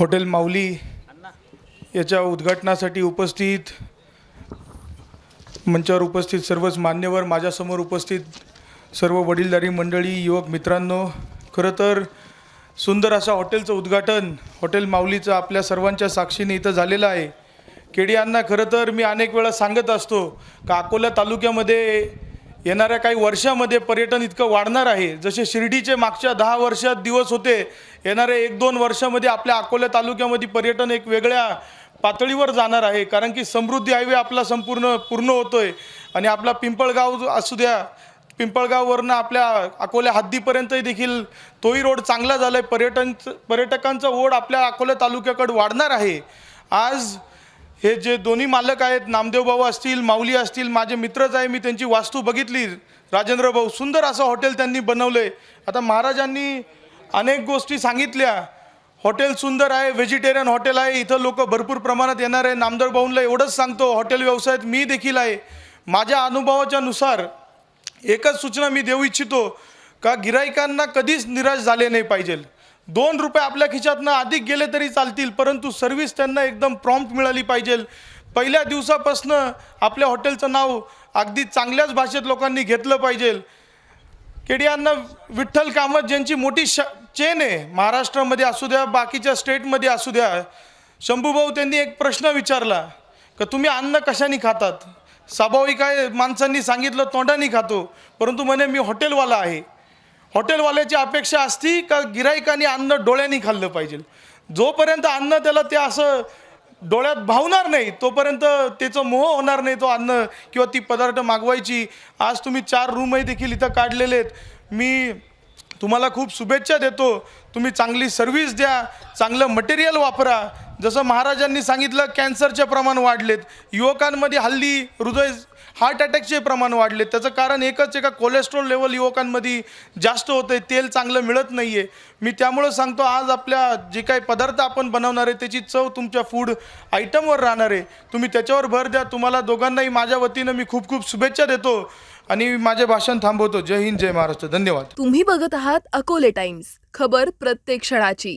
Hotel माऊली याच्या उद्घाटनासाठी उपस्थित मंचावर उपस्थित सर्वच मान्यवर माझ्यासमोर उपस्थित सर्व वडीलधारी मंडळी युवक मित्रांनो खरं तर सुंदर असा हॉटेलचं उद्घाटन हॉटेल माऊलीचं आपल्या सर्वांच्या साक्षीने इथं झालेलं आहे. केडी यांना खरं तर मी अनेक वेळा सांगत असतो का अकोला तालुक्यामध्ये येणाऱ्या काही वर्षामध्ये पर्यटन इतकं वाढणार आहे. जसे शिर्डीचे मागच्या दहा वर्षात दिवस होते येणाऱ्या एक दोन वर्षामध्ये आपल्या अकोला तालुक्यामध्ये पर्यटन एक वेगळ्या पातळीवर जाणार आहे. कारण की समृद्धी हायवे आपला संपूर्ण पूर्ण होतोय आणि आपला पिंपळगाव असू द्या पिंपळगाववरनं आपल्या अकोल्या हद्दीपर्यंत देखील तोही रोड चांगला झाला आहे पर्यटन पर्यटकांचा ओढ आपल्या अकोला तालुक्याकडे वाढणार आहे. आज हे जे दोन्ही मालक आहेत नामदेव भाऊ असतील माऊली असतील माझे मित्रच आहे मी त्यांची वास्तू बघितली. राजेंद्र भाऊ सुंदर असं हॉटेल त्यांनी बनवलं आहे आता महाराजांनी अनेक गोष्टी सांगितल्या. हॉटेल सुंदर आहे व्हेजिटेरियन हॉटेल आहे इथं लोक भरपूर प्रमाणात येणार आहे. नामदेव भाऊंला एवढंच सांगतो हॉटेल व्यवसायात मी देखील आहे. माझ्या अनुभवाच्या नुसार एकच सूचना मी देऊ इच्छितो का गिराईकांना कधीच निराश झाले नाही पाहिजे. दोन रुपये आपल्या खिशातनं अधिक गेले तरी चालतील परंतु सर्व्हिस त्यांना एकदम प्रॉम्प्ट मिळाली पाहिजे. पहिल्या दिवसापासनं आपल्या हॉटेलचं नाव अगदी चांगल्याच भाषेत लोकांनी घेतलं पाहिजे. केडियांना विठ्ठल कामत ज्यांची मोठी श चेन आहे महाराष्ट्रामध्ये असू द्या बाकीच्या स्टेटमध्ये असू द्या शंभूभाऊ त्यांनी एक प्रश्न विचारला का तुम्ही अन्न कशाने खातात? स्वाभाविक आहे माणसांनी सांगितलं तोंडाने खातो परंतु म्हणे मी हॉटेलवाला आहे. हॉटेलवाल्याची अपेक्षा असती का गिराईकाने अन्न डोळ्यांनी खाल्लं पाहिजे? जोपर्यंत अन्न त्याला ते असं डोळ्यात भावणार नाही तोपर्यंत त्याचं मोह होणार नाही तो अन्न किंवा ती पदार्थ मागवायची. आज तुम्ही चार रूमही देखील इथं काढलेले आहेत. मी तुम्हाला खूप शुभेच्छा देतो. तुम्ही चांगली सर्व्हिस द्या चांगलं मटेरियल वापरा जसं महाराजांनी सांगितलं कॅन्सरचे प्रमाण वाढलेत. युवकांमध्ये हल्ली हृदय हार्ट अटॅकचे प्रमाण वाढले त्याचं कारण एकच एका कोलेस्ट्रॉल लेवल युवकांमध्ये जास्त होतं आहे तेल चांगलं मिळत नाही आहे मी त्यामुळं सांगतो आज आपल्या जे काही पदार्थ आपण बनवणार आहे त्याची चव तुमच्या फूड आयटमवर राहणार आहे. तुम्ही त्याच्यावर भर द्या. तुम्हाला दोघांनाही माझ्या वतीनं मी खूप खूप शुभेच्छा देतो. आणि माझे भाषण थांबवतो. जय हिंद जय महाराष्ट्र. धन्यवाद. तुम्ही बघत आहात अकोले टाइम्स. खबर प्रत्येक क्षणाची.